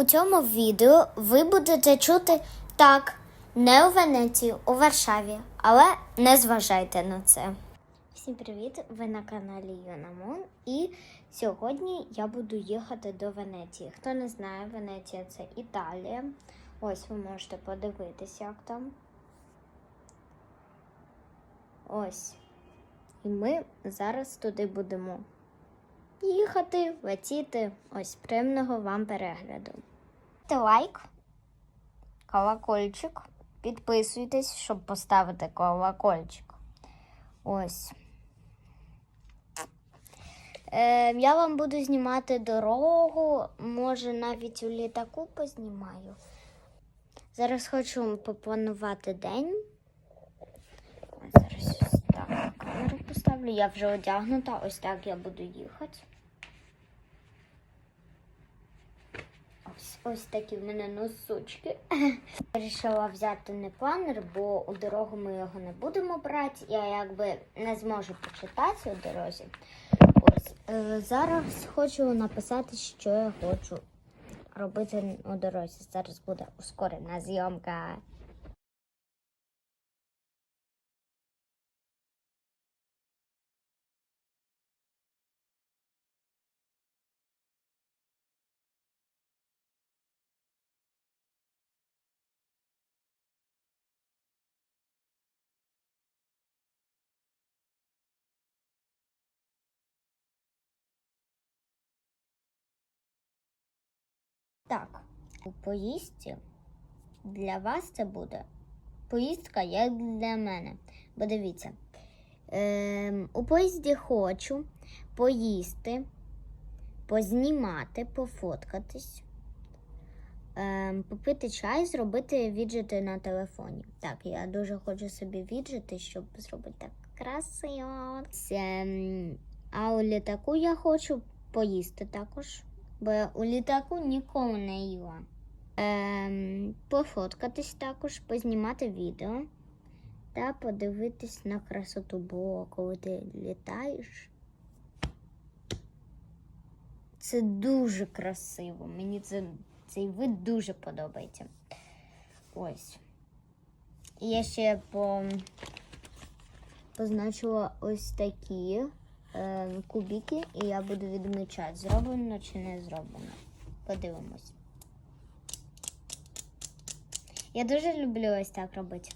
У цьому відео ви будете чути так, не у Венеції, у Варшаві, але не зважайте на це. Всім привіт! Ви на каналі Юнамон. І сьогодні я буду їхати до Венеції. Хто не знає, Венеція це Італія. Ось ви можете подивитися, як там. Ось. І ми зараз туди будемо їхати, летіти. Ось приємного вам перегляду. Ставте лайк, колокольчик. Підписуйтесь, щоб поставити колокольчик. Ось. Е, я вам буду знімати дорогу, може навіть у літаку познімаю. Зараз хочу вам попланувати день. Зараз ось так камеру поставлю. Я вже одягнута, ось так я буду їхати. Ось, такі в мене носочки. Вирішила взяти не планер, бо у дорогу ми його не будемо брати. Я якби не зможу почитати у дорозі. Ось е, зараз хочу написати, що я хочу робити у дорозі. Зараз буде ускорена зйомка. Так, у поїздці для вас це буде поїздка як для мене. Бо дивіться, ем, у поїзді хочу поїсти, познімати, пофоткатись, ем, попити чай, зробити віджити на телефоні. Так, я дуже хочу собі віджити, щоб зробити так красиво. Ем, а у літаку я хочу поїсти також бо я у літаку ніколи не їла. Ем, пофоткатись також, познімати відео та подивитись на красоту, бо коли ти літаєш. Це дуже красиво. Мені це, цей вид дуже подобається. Ось. Я ще по, позначила ось такі е, кубики, і я буду відмічати, зроблено чи не зроблено. Подивимось. Я дуже люблю ось так робити.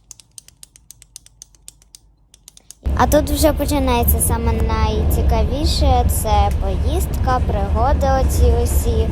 А тут вже починається саме найцікавіше це поїздка, пригоди оці усі.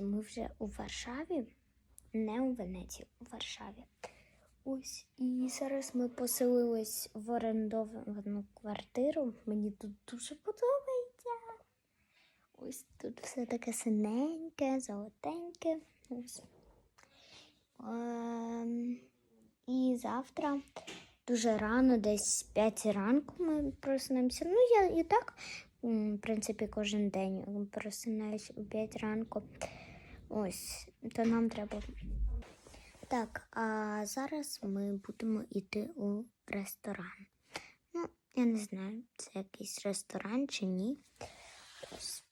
Друзі, ми вже у Варшаві, не у Венеції, у Варшаві. Ось і зараз ми поселились в орендовану квартиру. Мені тут дуже подобається. Ось тут все таке синеньке, золотеньке. Ось. Ем, і завтра дуже рано, десь 5 ранку ми проснемося. Ну, я і так, в принципі, кожен день просинаюсь у 5 ранку. Ось, то нам треба. Так, а зараз ми будемо йти у ресторан. Ну, я не знаю, це якийсь ресторан чи ні.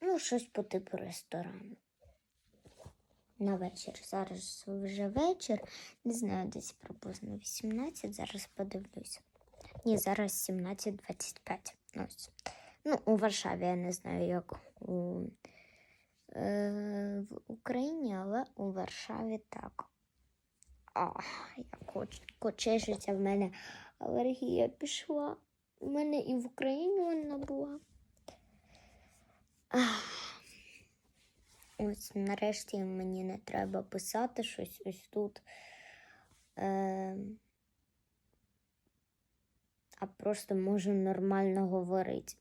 Ну, щось по типу ресторану. На вечір. Зараз вже вечір. Не знаю, десь приблизно 18. Зараз подивлюся. Ні, зараз 17.25. Ось. Ну, у Варшаві я не знаю, як у в Україні, але у Варшаві так. А, як кочежиться в мене алергія пішла. У мене і в Україні вона була. Ах. Ось нарешті мені не треба писати щось ось тут. Е, а просто можу нормально говорити.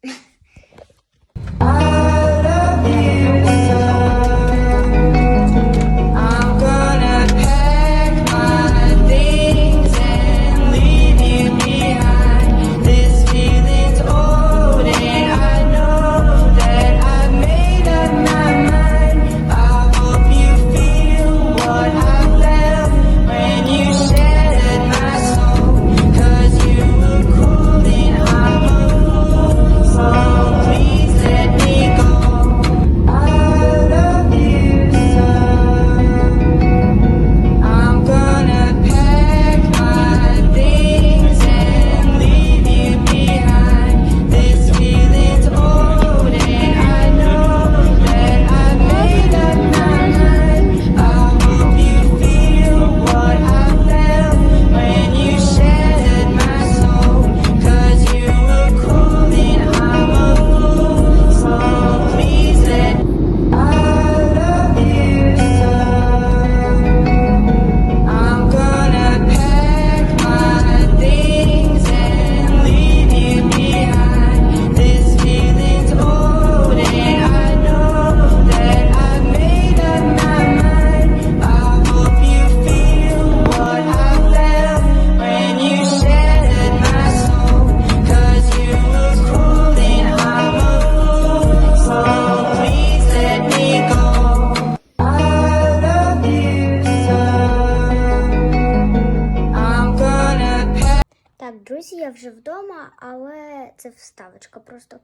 Я вже вдома, але це вставочка просто.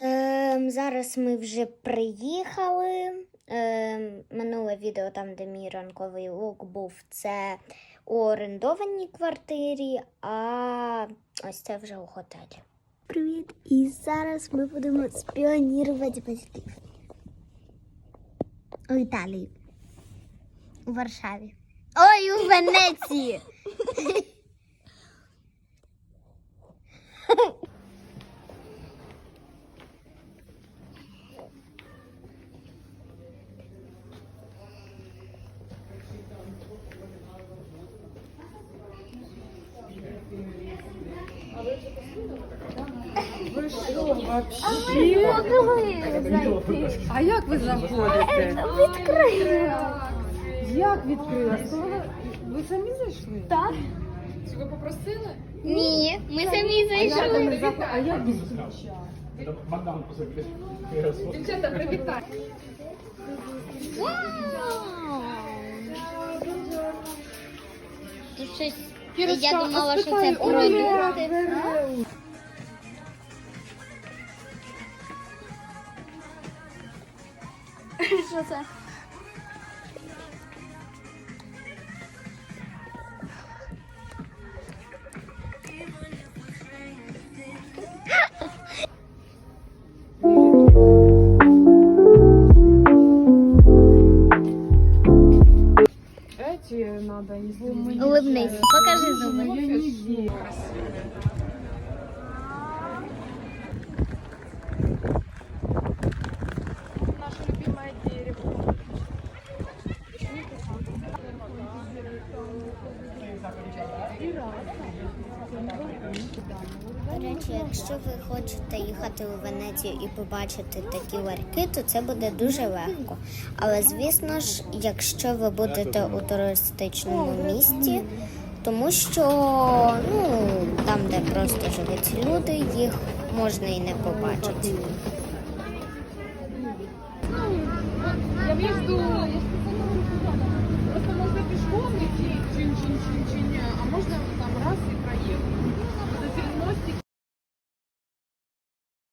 Ем, зараз ми вже приїхали. Ем, минуле відео, там, де мій ранковий лук був, це у орендованій квартирі, а ось це вже у готелі. Привіт! І зараз ми будемо спіонірувати батьків. У Італії. У Варшаві. Ой, у Венеції! А як ви заходите? Як відкрила? Ви самі зайшли? Так. Ви попросили? Ні, ми самі зайшли. А як без ключа? Дівчата, привітай. Тут щось. Я думала, що це продукти. Що це? Эти надо, если... Улыбнись, покажи зуби. До речі, якщо ви хочете їхати у Венецію і побачити такі ларьки, то це буде дуже легко. Але звісно ж, якщо ви будете у туристичному місті, тому що ну, там, де просто живуть люди, їх можна і не побачити. Я чин чин чин А можно там раз и проехать?